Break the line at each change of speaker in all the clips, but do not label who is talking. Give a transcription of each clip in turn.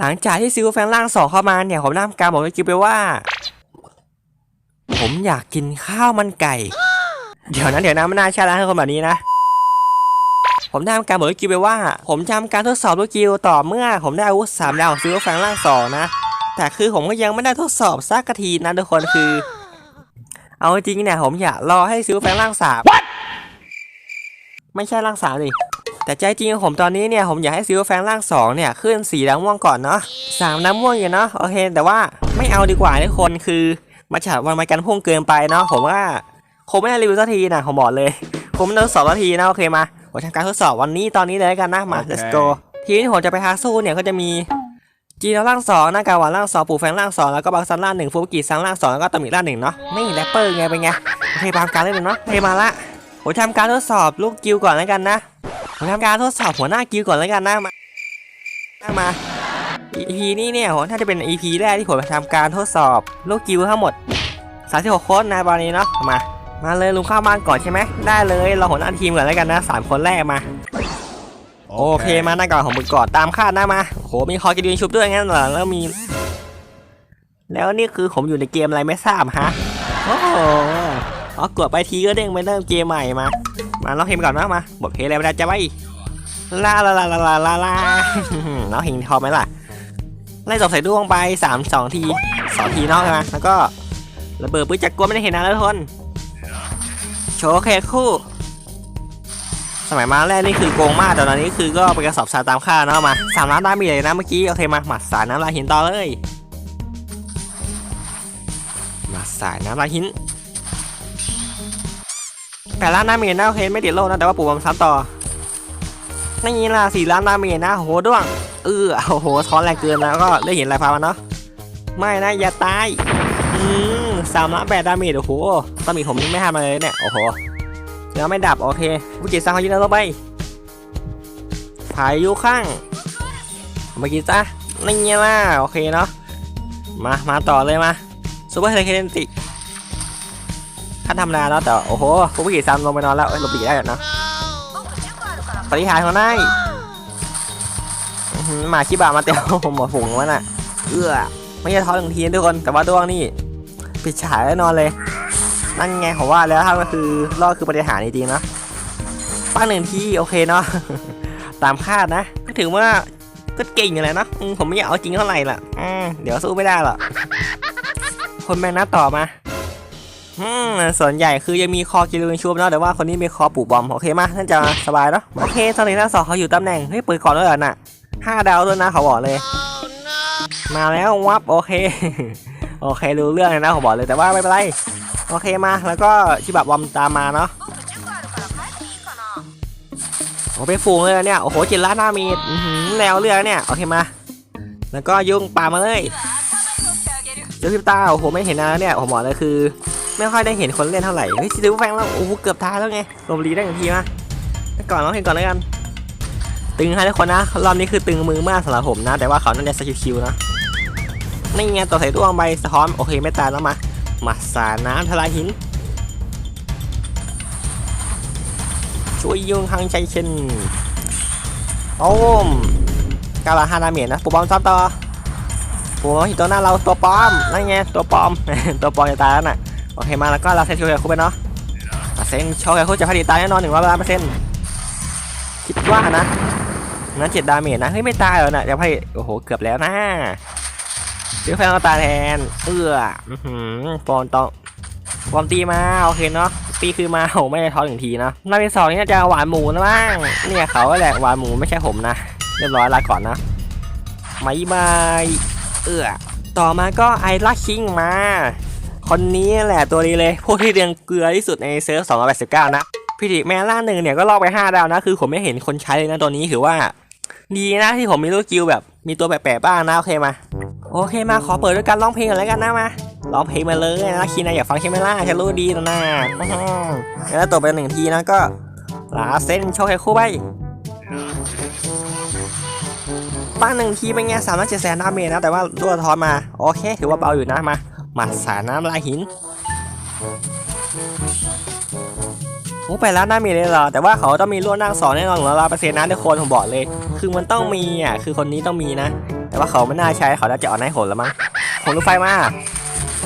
หลังจากที่ซิลแฟนร่างสองเข้ามาเนี่ยผมทำการบอกกับกิวไปว่า ผมอยากกินข้าวมันไก่ เดี๋ยวนะเดี๋ยวนะไม่น่าใช่แล้วให้คนแบบนี้นะ ผมทำการบอกกับกิวไปว่า ผมจะทำการทดสอบลูกกิวต่อเมื่อ ผมได้อาวุธสามดาวของซิลแฟนร่างสองนะแต่คือผมก็ยังไม่ได้ทดสอบสักกะทีนะทุกคนคือ เอาจริงๆเนี่ยผมอยากรอให้ซิลแฟนร่างสามไม่ใช่ร่างสามดิ แต่ใจจริงของผมตอนนี้เนี่ยผมอยากให้ซิลแฟนร่างสองเนี่ยขึ้นสีน้ำม่วงก่อนเนาะสามน้ำม่วงอยู่เนาะโอเค แต่ว่าไม่เอาดีกว่าทุกคนคือมาฉาดวันมากันพุ่งเกินไปเนาะผมว่าคงไม่ได้รีวิวสักทีนะผมบอกเลยผมไม่ได้ทดสอบสักทีนะโอเคมาผมทำการทดสอบวันนี้ตอนนี้เลยแล้วกันนะมา let's go ทีนี้ผมจะไปหาสู้เนี่ยก็จะมีจีนร่างสองหน้ากาวานร่างสองปูแฟงร่างสองแล้วก็บักซันร่างหนึ่งฟูกิซังร่างสองแล้วก็ตามิร่างหนึ่งเนาะนี่แรปเปอร์ไงเป็นไงโอเคตามการเล่นเลยเนาะโอเคมาละผมทำการทดสอบลูกกิวก่อนแล้วกันนะ ผมทำการทดสอบหัวหน้ากิวก่อนแล้วกันนะมามา EP นี้เนี่ยผมน่าจะเป็น EP แรกที่ผมทำการทดสอบลูกกิวทั้งหมด36คนนะตอนนี้เนาะมา มาเลยลุงเข้าบ้านก่อนใช่ไหมได้เลยเราหัวหน้าทีมก่อนแล้วกันนะสามคนแรกมาโอเคมาหน้าก่อนของมึงก่อนตามคาดนะมาโหมีคอกินชุบด้วยงั้นเหรอแล้วมี แล้วนี่คือผมอยู่ในเกมอะไรไม่ทราบฮะโอ้โหอ๋อกดไปทีก็เด้งไปเริ่มเกมใหม่มา มาเราเพลงก่อนนะมาบทเพลงอะไรไม่ได้จะไปลาลาลาลาลาลาลาเราเพลงพอไหมล่ะไล่จบใส่ดวงไปสามสองทีสองทีนอกใช่ไหมแล้วก็ระเบิดปืนจักรกลัวไม่ได้เห็นนะแล้วทุกคนโชว์เคคู่ สมัยมาแรกนี่คือโกงมากแต่ตอนนี้คือก็ไปกระสอบทราตามค่าเนาะมาสามล้านได้มีเลยนะเมื่อกี้โอเคมาหมัดสายน้ำลายหินต่อเลยหมัดสายน้ำลายหิน แปดล้านน้ำเมจนะโอเคไม่ติดโลกนะแต่ว่าปู่บอมซ้ำต่อนี่ล่ะสี่ล้านน้ำเมจนะโหด้วงเออโอ้โหท้อนแรงเกินนะก็ได้เห็นลายฟ้ามันเนาะไม่นะอย่าตายอืมสามล้านแปดดาเมจโอ้โหต้องมีผมนี่ไม่ทำอะไรเลยเนี่ยโอ้โหแล้วไม่ดับโอเคผู้จิตสร้างเขายืนแล้วไปพายุข้างเมื่อกี้จ้ะนี่ไงล่ะโอเคเนาะมามาต่อเลยมาซูเปอร์เทเลนติ ขั้นธรรมดาเนาะแต่โอ้โหผู้จิตสร้างลงไปนอนแล้วเอ้ยหลบหลีได้เนาะปฏิหารของนายอื้อหือหมาชิบะมาเตะผมหมดฝูงมันอะ เอื้อไม่ใช่ท้อหนึ่งทีนะทุกคนแต่ว่าดวงนี่ปิดฉายแน่นอนเลย นั่นไงผมว่าแล้วถ้าก็คือรอดคือปฏิหารย์จริงๆเนาะป้าหนึ่งที่โอเคเนาะตามคาดนะ ก็ถือว่าก็เก่งอยู่เลยเนาะอืมผมไม่อยากเอาจริงเท่าไหร่ล่ะอืมเดี๋ยวสู้ไม่ได้หรอกคนแมงนัดต่อมา อืมส่วนใหญ่คือยังมีคอกิลูนชูบเนาะแต่ว่าคนนี้มีคอปูบอมโอเคมาน่าจะสบายเนาะโอเคตอนนี้ทั้งสองเขาอยู่ตำแหน่งเฮ้ยปิดก่อนแล้วเหรอน่ะห้าดาวด้วยนะเขาบอกเลย มาแล้ววับโอเค โอเครู้เรื่องเลยนะผมบอกเลยแต่ว่าไม่เป็นไรโอเคมาแล้วก็ชิบะบอมตามมาเนาะโอ้เป็นฝูงเลยเนี่ยโอ้โหจ็ดล้านหน้ามีดอื้อหือแนวเรือเนี่ยโอเคมา แล้วก็ยุ่งป่ามาเลยเจ้าพิบตาโอ้โหไม่เห็นนะเนี่ยผมบอกเลยคือ ไม่ค่อยได้เห็นคนเล่นเท่าไหร่เฮ้ยซิลแฟงแล้วโอ้โหเกือบท้ายแล้วไงลมรีได้หนึ่งทีมาก่อนร้องเพลงก่อนแล้วกัน ตึงให้ทุกคนนะรอบนี้คือตึงมือมากสำหรับผมนะ แต่ว่าเขาน่าจะสชิวๆนะนี่ไงตัวใส่ตัวใบสะท้อนโอเคไม่ตายแล้วมามาสาน้ำทลายหิน ช่วยยุ่งทางใจเช่นโอ้มกาลาฮานาเมียนะปูปอมซ้ำต่อปูปอมหินตัวหน้าเราตัวปลอมนั่นไงตัวปลอมตัวปลอมจะตายแล้วน่ะ โอเคมาแล้วก็เราเซนโชว์คู่ไปเนาะเซนโชว์คู่จะพอดีตายแน่นอนหนึ่งร้อยล้านเปอร์เซ็นต์คิดว่านะนั้นเจ็ดดาเมจนะเฮ้ยไม่ตายเหรอน่ะจะพอดีโอ้โหเกือบแล้วนะเดี๋ยวแฟนตายแทนเอื้ออื้อหือปอนต้องปอมตีมาโอเคเนาะตีคือมาโหไม่ได้ท้อหนึ่งทีเนาะหน้าที่สองนี่จะหวานหมูนะบ้างเนี่ยเขาแหละหวานหมูไม่ใช่ผมนะเรียบร้อยลาก่อนนะไม่บายเออต่อมาก็ไอรักคิงมา คนนี้แหละตัวนี้เลย พวกที่เรียงเกลือที่สุดในเซิร์ฟ289 นะพี่ดิแมนล่าหนึ่งเนี่ยก็ลอกไป 5 ดาวนะ คือผมไม่เห็นคนใช้เลยนะตัวนี้ถือว่า ดีนะที่ผมมีลูกกิวแบบมีตัวแปลกๆบ้างนะโอเคมา โอเคมาขอเปิดด้วยการร้องเพลงก่อนแล้วกันนะมาร้องเพลงมาเลยนะคีนาอยากฟังใช่ไหมล่ะฉันรู้ดีนะนะแล้วตัวไปหนึ่งทีนะก็ลาเส้นโชว์ให้คู่ไปปั้งหนึ่งทีเป็นไงสามร้อยเจ็ดแสนดาเมจนะแต่ว่าตัวทอนมาโอเค ถือว่าเบาอยู่นะมา มัดสาน้ำลายหินโอ้ไปแล้วหน้ามีเลยเหรอ แต่ว่าเขาต้องมีลวดนั่งสอนแน่นอนของเราเปอร์เซ็นต์นะทุกคนผมบอกเลย คือมันต้องมีอะคือคนนี้ต้องมีนะ แต่ว่าเขาไม่น่าใช้เขาน่าจะเอ่อนให้ผลแล้วมั้งผมรถไฟมา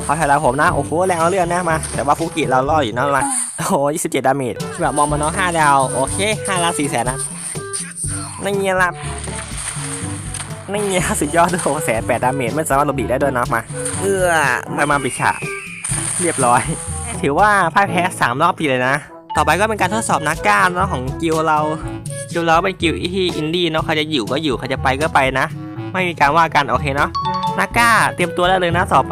เขาแถวเราผมนะโอ้โหแรงเอาเรื่องนะมา แต่ว่าฟุกิเรารออยู่นั่นมาโอ้โห27ดดาเมจแบบมองมาเนาะ5ดาวโอเค5ล้าน4แสนนะนี่เงี้ยละ นี่เงี้ยสุดยอดด้วยโอ้แสนแปดดาเมจไม่สามารถหลบหลีกได้ด้วยนะมา เอื้อไปมาปิดฉากเรียบร้อย ถือว่าพ่ายแพ้สามรอบปีเลยนะ ต่อไปก็เป็นการทดสอบนักกล้ามเนาะของกิลเรากิลเราเป็นกิลที่อินดี้เนาะเขาจะอยู่ก็อยู่เขาจะไปก็ไปนะ ไม่มีการว่ากันโอเคเนาะนักกล้าเตรียมตัวได้เลยนะต่อไป